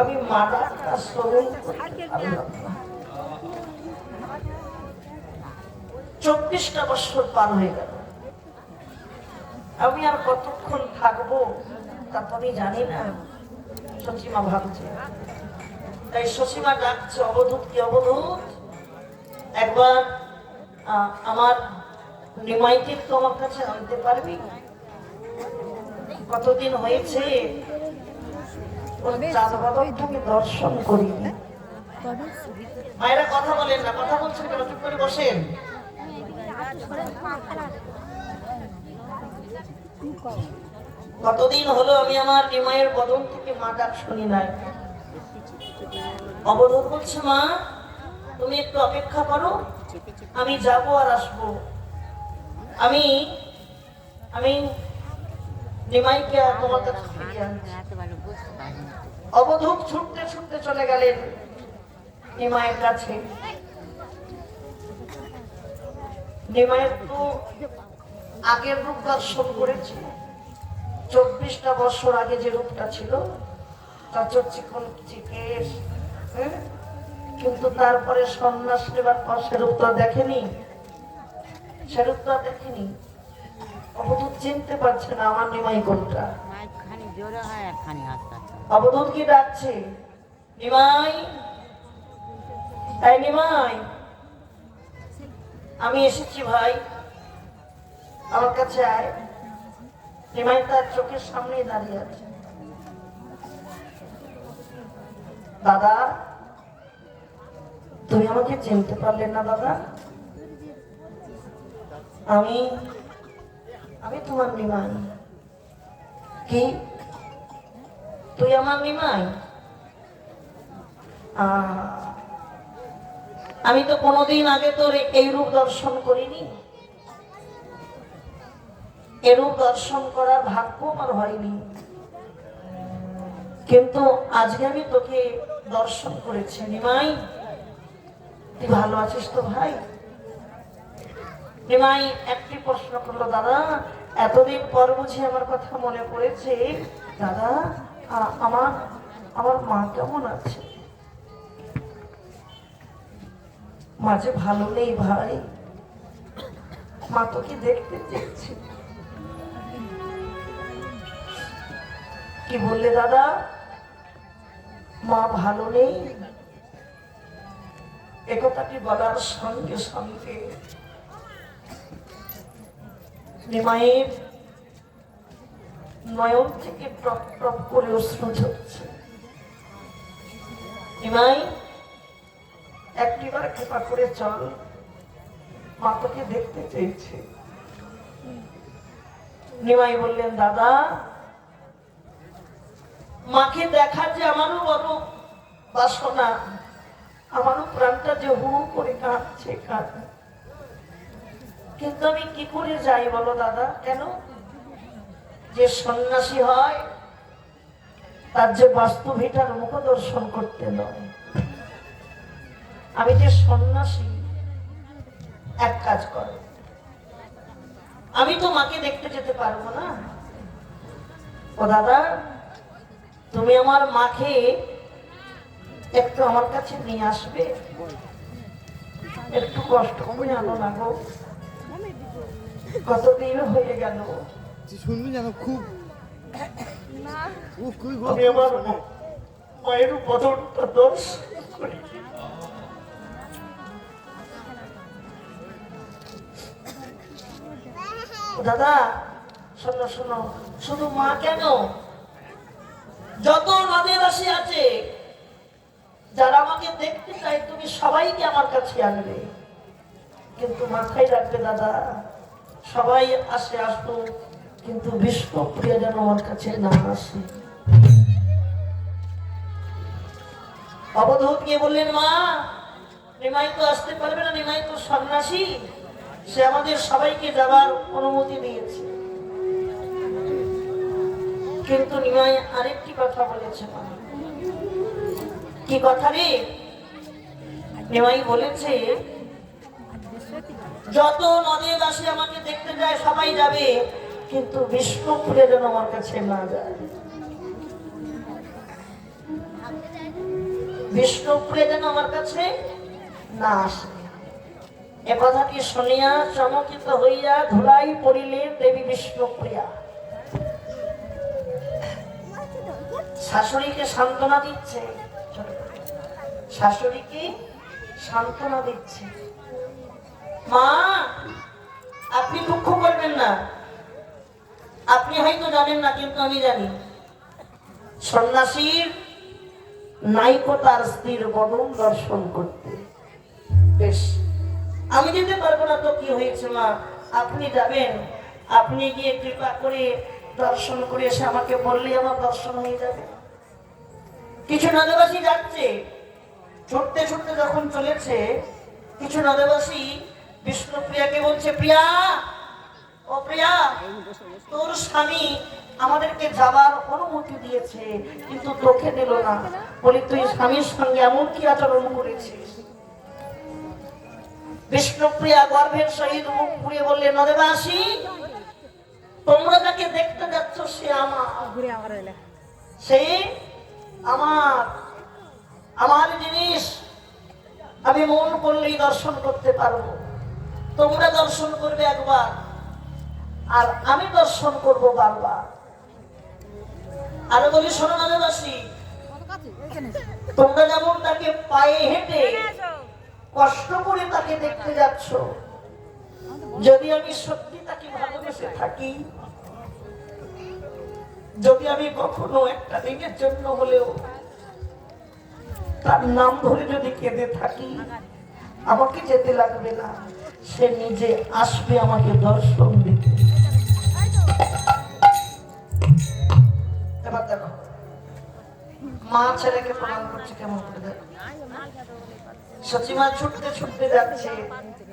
আমি পারলাম চব্বিশটা বছর পার হয়ে গেল। আমি আর কতক্ষণ থাকব তা তো আমি জানি না। সচিমা ভাবছে। তাই সচিমা ডাকছে, অবধূত কি অবধূত? একবার আমার নিমাইকে তো আমার কাছে আনতে পারবি? কতদিন হয়েছে? চাঁদ বাদকটাকে দর্শন করিনি মায়েরা কথা বলেন না কথা বলছেন কেন? চুপ করে বসেন। কতদিন হলো আমি আমার নিমাইয়ের বদন থেকে মা ডাক শুনি নাই। অবরোধ বলছে মা তুমি একটু অপেক্ষা করো আমি যাব আর আসব। আমি আমি নিমাইকে আর তোমার কাছে ফিরিয়ে আনছি। অবধূত ছুটতে ছুটতে চলে গেলেন নিমায়ের কাছে। নিমায়ের তো আগের রূপ দর্শন করেছে। চব্বিশটা বছর আগে যে রূপটা ছিল চাচর চিকন চিকেশ? কিন্তু তারপরে সন্ন্যাস নেবার পর সে রূপটা দেখেনি। সে রূপটা দেখেনি। অবধূত চিনতে পারছে না আমার নিমাই কোনটা। হয় অবধূত কি ডাকছে নিমাই? তাই নিমাই, আমি এসেছি ভাই। আমার কাছে আয়। নিমাই তার চোখের সামনেই দাঁড়িয়ে আছে। দাদা, তুমি আমাকে চিনতে পারলে না, দাদা? আমি আমি তোমার নিমাই। কি? তুই আমার নিমাই? আমি তো কোনোদিন আগে তোর এই রূপ দর্শন করিনি। এরূপ দর্শন করার ভাগ্য আমার হয়নি। কিন্তু আজকে আমি তোকে দর্শন করেছি। নিমাই, তুই ভালো আছিস তো ভাই? নিমাই, একটি প্রশ্ন করল, দাদা, এতদিন পর বুঝি আমার কথা মনে পড়েছে? দাদা আমার আমার মা কেমন আছে? মাঝে ভালো নেই ভাই। মা তোকে দেখতে চেয়েছে কি বললে দাদা? মা ভালো নেই? একথাটি বলার সঙ্গে সঙ্গে? নিমাইয়ের নয়ন থেকে টপ টপ করে অশ্রু ঝরছে। নিমাই একটিবার কৃপা করে চল। মা তোকে দেখতে চেয়েছে। নিমাই বললেন, দাদা, মাকে দেখার যে আমারও বড় বাসনা, আমারও প্রাণটা যে হু করে কাঁদছে। কাঁদ কিন্তু আমি কি করে যাই বলো দাদা? কেন? যে সন্ন্যাসী হয়, তার যে বাস্তবিটার মুখ দর্শন করতে নয়। আমি যে সন্ন্যাসী, এক কাজ করো। আমি তো মাকে দেখতে যেতে পারব না। ও দাদা, তুমি আমার মাকে একটু আমার কাছে নিয়ে আসবে? একটু কষ্ট করে আনো না গো। কতদিন হয়ে গেল? শুনবি যেন খুব আমি আমার মায়ের বদনটা দর্শন করি। দাদা শোনো শোনো শুধু মা কেন? যত নদের রাশি আছে যারা আমাকে দেখতে চায় তুমি সবাইকে আমার কাছে আনবে। কিন্তু মাথায় রাখবে দাদা সবাই আসে আসব কিন্তু বিষ্ণুপ্রিয়া যেন আমার কাছে না আসে। অবধূত গিয়ে বললেন, মা, নিমাই তো আসতে পারবে না, নিমাই তো সন্ন্যাসী। সে আমাদের সবাইকে যাবার অনুমতি দিয়েছে। কিন্তু নিমাই আরেকটি কথা বলেছে, মা। কি কথা রে? নিমাই বলেছে, যত নদী দাসী আমাকে দেখতে যায়, সবাই যাবে। কিন্তু বিষ্ণুপুরে যেন আমার কাছে না যায়। বিষ্ণুপ্রিয়া যেন আমার কাছে না আসে। এ কথাটি শুনিয়া চমকিত হইয়া ধুলাই পড়িলেন দেবী বিষ্ণুপ্রিয়া? শাশুড়িকে সান্ত্বনা দিচ্ছে। শাশুড়িকে সান্ত্বনা দিচ্ছে। মা, আপনি দুঃখ করবেন না। আপনি হয়তো জানেন না, কিন্তু আমি জানি। সন্ন্যাসীর নাইকো তার স্ত্রীর বদন দর্শন করতে। বেশ। আমি যেতে পারব না তো, কি হয়েছে মা? আপনি যাবেন। আপনি গিয়ে কৃপা করে দর্শন করে এসে আমাকে বললেই আমার দর্শন হয়ে যাবে। কিছু নদবাসী যাচ্ছে। ছুটতে ছুটতে যখন চলেছে, কিছু নদবাসী বিষ্ণুপ্রিয়াকে বলছে, প্রিয়া ও প্রিয়া তোর স্বামী আমাদেরকে যাবার অনুমতি দিয়েছে কিন্তু তোকে দিল না। বলি তুই স্বামীর সঙ্গে এমন কি আচরণ করেছিস? বিষ্ণুপ্রিয়া গর্ভের সহিত মুখ পুড়িয়ে বললে নদেবাসী তোমরা যাকে দেখতে যাচ্ছ সে আমার। সে আমার। আমার জিনিস আমি মন করলেই দর্শন করতে পারব। তোমরা দর্শন করবে একবার। আর আমি দর্শন করব বারবার। আরও বলি, শোনো নদেবাসী তোমরা যেমন তাকে পায়ে হেঁটে কষ্ট করে তাকে দেখতে যাচ্ছ, যদি আমি সত্যি তাকে ভালোবেসে থাকি, যদি আমি কখনো একটা দিনের জন্য হলেও তার নাম ধরে যদি কেঁদে থাকি, আমাকে যেতে লাগবে না। সে নিজে আসবে আমাকে দর্শন দিতে। মা ছেলেকে প্রণাম করছে কেমন করে সচিমা ছুটতে ছুটতে যাচ্ছে।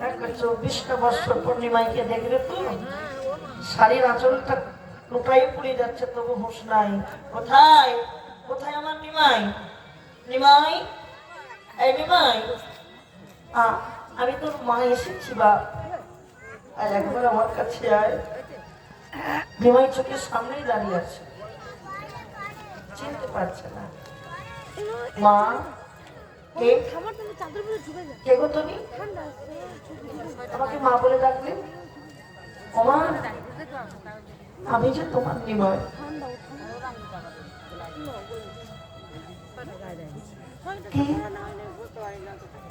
একবার চব্বিশটা বছর পূর্ণিমাইকে দেখলে তো শাড়ির আঁচলটা লোটাই পড়ে যাচ্ছে, তবু হুঁশ নাই। কোথায়? কোথায় আমার নিমাই? নিমাই? এই নিমাই? আমি তোর মা এসেছি বা আর একবার আমার কাছে আয়। নিমাই চোখের সামনেই দাঁড়িয়ে আছে। চিনতে পারছে না। মা আমাকে মা বলে ডাকলে? আমি যে তোমার নিময়।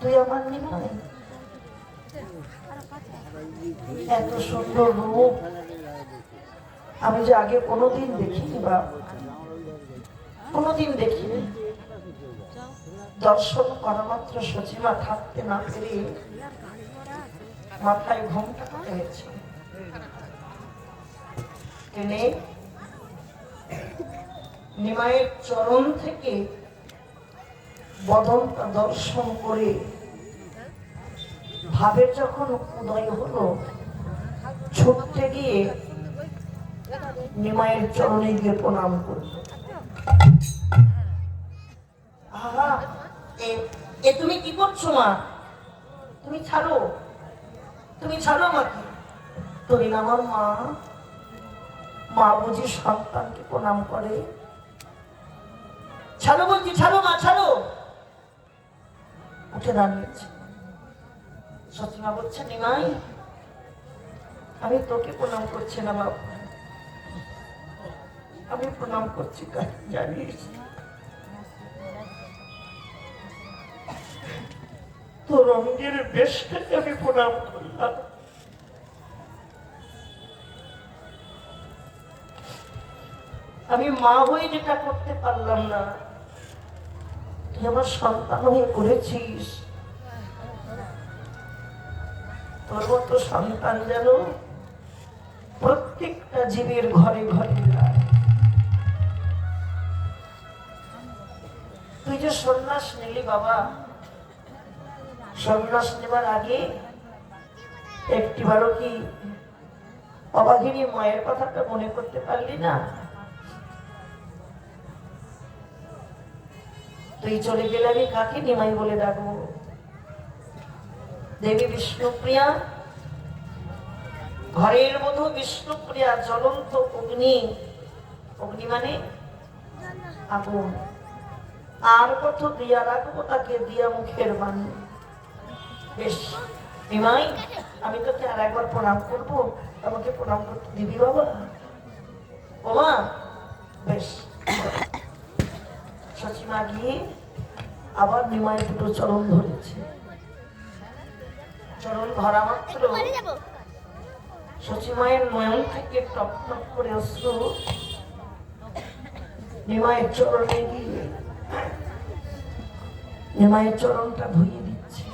তুই আমার নিময়? এত সুন্দর রূপ। আমি যে আগে কোনোদিন দেখিনি বা কোনোদিন দেখিনি। দর্শন করা মাত্র সচিমা থাকতে না পেরে মাথায় ঘুমটা হয়েছে। টেনে নিমায়ের চরণ থেকে বদনটা দর্শন করে ভাবের যখন উদয় হলো, ছুটতে গিয়ে নিমায়ের চরণে গিয়ে প্রণাম করল এ- তুমি কি করছ মা? তুমি ছাড়ো। তুমি ছাড়ো আমাকে। তুমি আমার মা মা। বুঝি সন্তানকে প্রণাম করে। ছাড়ো বলছি, ছাড়ো মা, ছাড়ো। উঠে দাঁড়িয়েছে। সচিমা বলছে, নিমাই, আমি তোকে প্রণাম করছি না বাবা। আমি প্রণাম করছি জানিস অঙ্গের বেশটাকে আমি প্রণাম করলাম। আমি মা হয়ে যেটা করতে পারলাম না, তুই আমার সন্তান হয়ে করেছিস। তোর মতো সন্তান যেন প্রত্যেকটা জীবের ঘরে ঘরে তুই যে সন্ন্যাস নিলি বাবা, সন্ন্যাস নেবার আগে একটিবারও কি অবাগিনী মায়ের কথাটা মনে করতে পারলি না? তুই চলে গেলে আমি কাকে নিমাই বলে ডাকবো? দেবী বিষ্ণুপ্রিয়া, ঘরের মধু বিষ্ণুপ্রিয়া, জ্বলন্ত অগ্নি। অগ্নি মানে আগুন। আর কত দিয়া রাখব তাকে দিয়া মুখের বাণী। বেশ নিমাই আমি তোকে আর একবার প্রণাম করব। আমাকে প্রণাম করতে দিবি বাবা। ওমা বেশ। সচিমা গিয়ে আবার নিমাই দুটো চরণ ধরেছে। চরণ ধরা মাত্র। সচিমায়ের নয়ন থেকে টপ টপ করে অশ্রু নিমায়ের চরণে গিয়ে নিমায়ের চরণটা ধুইয়ে দিচ্ছে।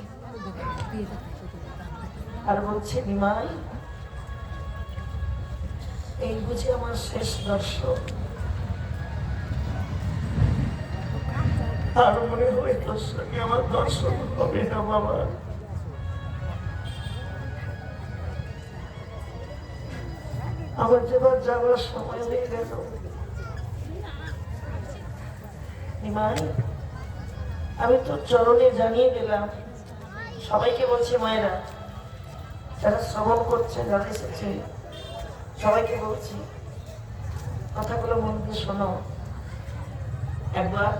আর বলছে, নিমাই, এই বুঝি আমার শেষ দর্শন। আর মনে হয় তোর আমার দর্শন হবে না বাবা। আমার যেবার যাওয়ার সময় হয়ে গেল। আমি তো চরণে জানিয়ে দিলাম, সবাইকে বলছি, মায়েরা, যারা শ্রবণ করছে যারা এসেছে সবাইকে বলছি, কথাগুলো মন দিয়ে শোনো। একবার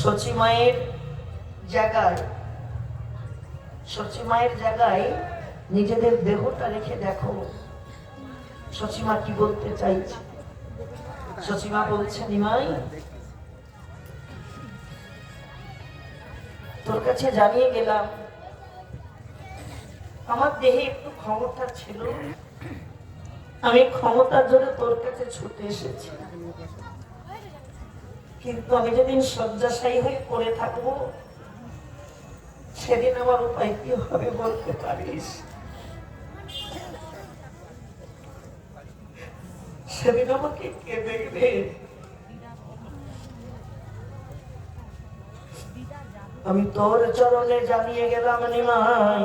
সচি মায়ের জায়গায় সচি মায়ের জায়গায় নিজেদের দেহটা রেখে দেখো। সচিমা কি বলতে চাইছে? সচিমা বলছে, নিমাই তোর কাছে জানিয়ে গেলাম। আমার দেহে একটু ক্ষমতা ছিল। আমি ক্ষমতার জন্য তোর কাছে ছুটে এসেছি। কিন্তু আমি যেদিন শয্যাশায়ী হয়ে পড়ে থাকব, সেদিন আমার উপায় কি হবে বলতে পারিস? সেদিন আমাকে কে দেখবে? আমি তোর চরণে জানিয়ে গেলাম নিমাই।